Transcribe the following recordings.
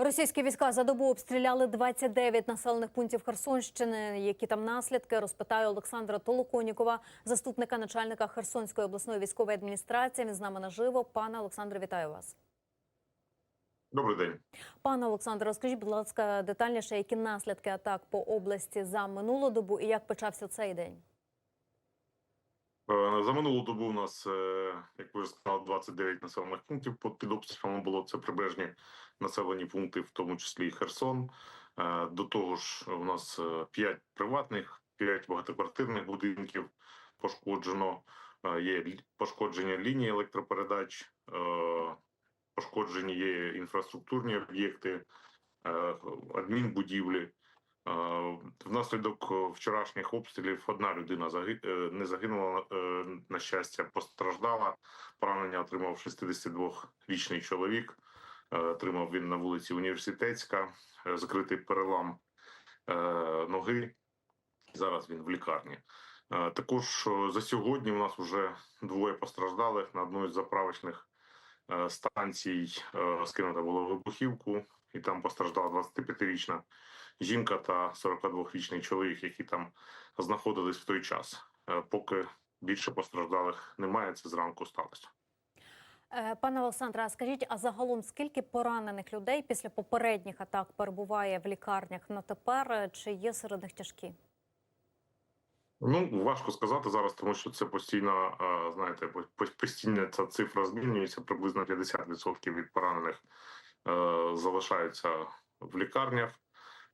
Російські війська за добу обстріляли 29 населених пунктів Херсонщини. Які там наслідки, розпитаю Олександра Толоконікова, заступника начальника Херсонської обласної військової адміністрації. Він з нами наживо. Пане Олександре, вітаю вас. Добрий день. Пане Олександре, розкажіть, будь ласка, детальніше, які наслідки атак по області за минулу добу і як почався цей день? Е, За минулу добу у нас, е, як ви вже сказали, 29 населених пунктів під обстрілами було. Це прибережні населені пункти, в тому числі і Херсон. Е, До того ж, у нас 5 приватних, 5 багатоквартирних будинків пошкоджено. Є пошкодження лінії електропередач, пошкоджені є інфраструктурні об'єкти, адмінбудівлі. Внаслідок е, вчорашніх обстрілів одна людина е, не загинула, е, на щастя, постраждала. Поранення отримав 62-річний чоловік. Отримав він на вулиці Університетська, закритий перелам ноги. Зараз він в лікарні. Також за сьогодні у нас вже двоє постраждалих на одній з заправочних станцій скинуто було вибухівку, і там постраждала 25-річна жінка та 42-річний чоловік, які там знаходились в той час. Е, Поки більше постраждалих немає, це зранку сталося. Е, Пане Олександре, а скажіть, а загалом скільки поранених людей після попередніх атак перебуває в лікарнях на тепер? Е, Чи є серед них тяжкі? Ну важко сказати зараз, тому що це постійно, знаєте, по- по- постійно ця цифра змінюється. Приблизно 50% від поранених залишаються в лікарнях.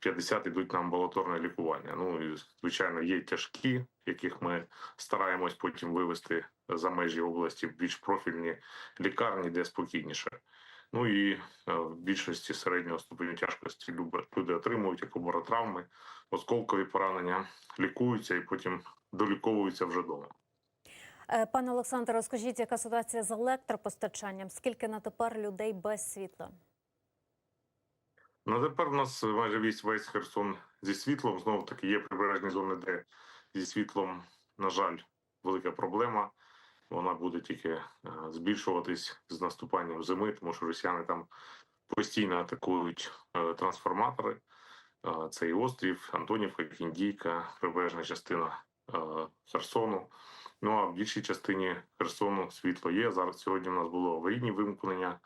50 йдуть на амбулаторне лікування. Ну і звичайно, є тяжкі, яких ми стараємось потім вивести за межі області в більш профільні лікарні, де спокійніше. Ну і е, в більшості середнього ступеню тяжкості люди, отримують як оборотравми, осколкові поранення, лікуються і потім доліковуються вже вдома. Е, Пане Олександре, розкажіть, яка ситуація з електропостачанням? Скільки на тепер людей без світла? Ну тепер у нас майже весь весь Херсон зі світлом. Знову таки є прибережні зони, де зі світлом, на жаль, велика проблема. Вона буде тільки е, збільшуватись з наступанням зими, тому що росіяни там постійно атакують е, трансформатори. Е, Це і острів, Антонівка, Кіндійка, прибережна частина Херсону. Ну а в більшій частині Херсону світло є. Зараз сьогодні у нас було аварійні вимкнення,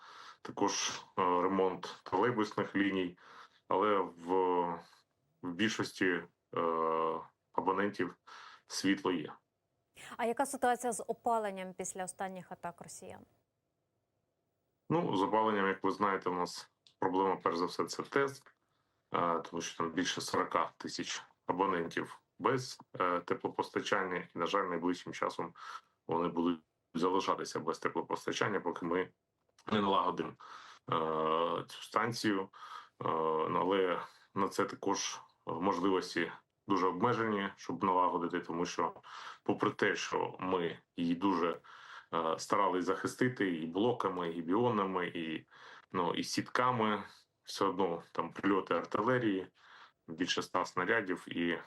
також е, ремонт тролейбусних ліній, але в, в більшості е, абонентів світло є. А яка ситуація з опаленням після останніх атак росіян? Ну, з опаленням, як ви знаєте, у нас проблема перш за все це ТЕС, е, тому що там більше 40 тисяч абонентів без теплопостачання, і, на жаль, найближчим часом вони будуть залишатися без теплопостачання, поки ми не налагодимо е, цю станцію. Е, ну, але на це також можливості дуже обмежені, щоб налагодити, тому що, попри те, що ми її дуже е, старались захистити і блоками, і біонами, і ну і сітками, все одно там прильоти артилерії, більше ста снарядів і е,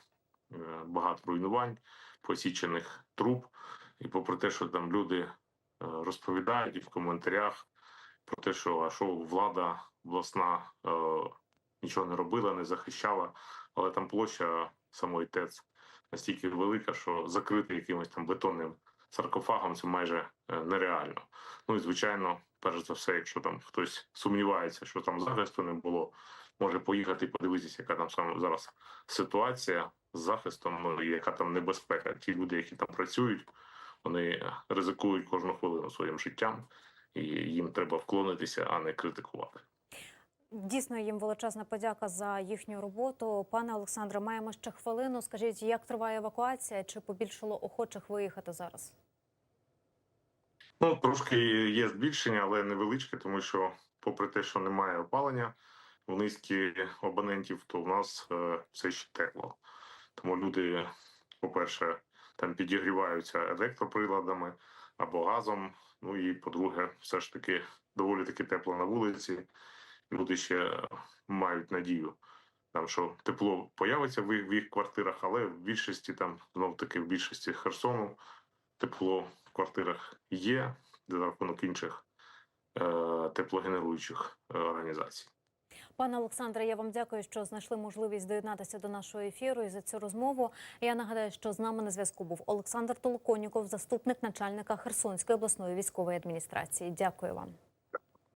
багато руйнувань, посічених труб. І попри те, що там люди е, розповідають і в коментарях про те, що а що влада обласна е, нічого не робила, не захищала, але там площа самої ТЕЦ настільки велика, що закрити якимось там бетонним саркофагом це майже е, нереально. Ну і звичайно, перш за все, якщо там хтось сумнівається, що там захисту не було, може поїхати і подивитися, яка там саме зараз ситуація з захистом, ну і яка там небезпека. Ті люди, які там працюють, вони ризикують кожну хвилину своїм життям, і їм треба вклонитися, а не критикувати. Дійсно, їм величезна подяка за їхню роботу. Пане Олександре, маємо ще хвилину. Скажіть, як триває евакуація? Чи побільшало охочих виїхати зараз? Ну, трошки є збільшення, але невеличке, тому що, попри те, що немає опалення в низки абонентів, то в нас е, все ще тепло. Тому люди, по-перше, там підігріваються електроприладами або газом. Ну і по-друге, все ж таки доволі таки тепло на вулиці. Люди ще мають надію, там що тепло появиться в їх, квартирах, але в більшості там знов таки в більшості Херсону тепло в квартирах є за рахунок інших е, теплогенеруючих е, організацій. Пане Олександре, я вам дякую, що знайшли можливість доєднатися до нашого ефіру і за цю розмову. Я нагадаю, що з нами на зв'язку був Олександр Толоконіков, заступник начальника Херсонської обласної військової адміністрації. Дякую вам.